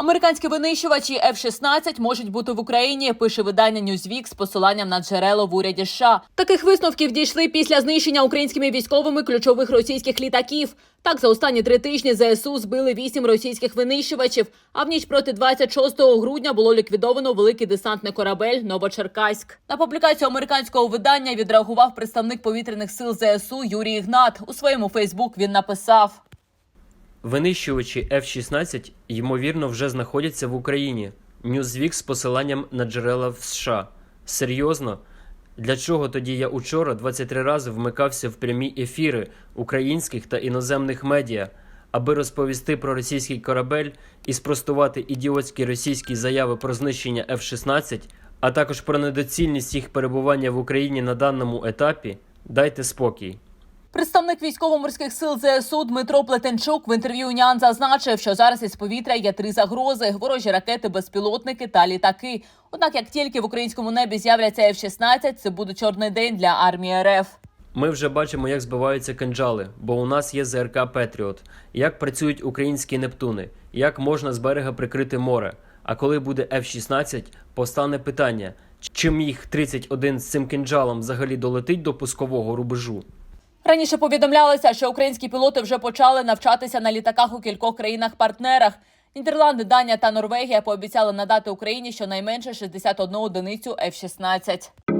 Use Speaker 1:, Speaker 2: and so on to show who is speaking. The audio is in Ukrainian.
Speaker 1: Американські винищувачі F-16 можуть бути в Україні. Пише видання Newsweek з посиланням на джерело в уряді США. Таких висновків дійшли після знищення українськими військовими ключових російських літаків. Так, за останні три тижні ЗСУ збили вісім російських винищувачів. А в ніч проти 26 грудня було ліквідовано великий десантний корабель Новочеркаськ. На публікацію американського видання відреагував представник повітряних сил ЗСУ Юрій Ігнат. У своєму Фейсбук він написав.
Speaker 2: Винищувачі F-16, ймовірно, вже знаходяться в Україні. Newsweek з посиланням на джерела в США. Серйозно? Для чого тоді я учора 23 рази вмикався в прямі ефіри українських та іноземних медіа, аби розповісти про російський корабель і спростувати ідіотські російські заяви про знищення F-16, а також про недоцільність їх перебування в Україні на даному етапі? Дайте спокій.
Speaker 1: Представник військово-морських сил ЗСУ Дмитро Плетенчук в інтерв'ю Уніан зазначив, що зараз із повітря є три загрози: ворожі ракети, безпілотники та літаки. Однак, як тільки в українському небі з'являться F-16, це буде чорний день для армії РФ.
Speaker 2: Ми вже бачимо, як збиваються кинджали, бо у нас є ЗРК Петріот, як працюють українські Нептуни, як можна з берега прикрити море. А коли буде F-16, постане питання, чи міг 31 з цим кинджалом взагалі долетить до пускового рубежу?
Speaker 1: Раніше повідомлялося, що українські пілоти вже почали навчатися на літаках у кількох країнах-партнерах. Нідерланди, Данія та Норвегія пообіцяли надати Україні щонайменше 61 одиницю F-16.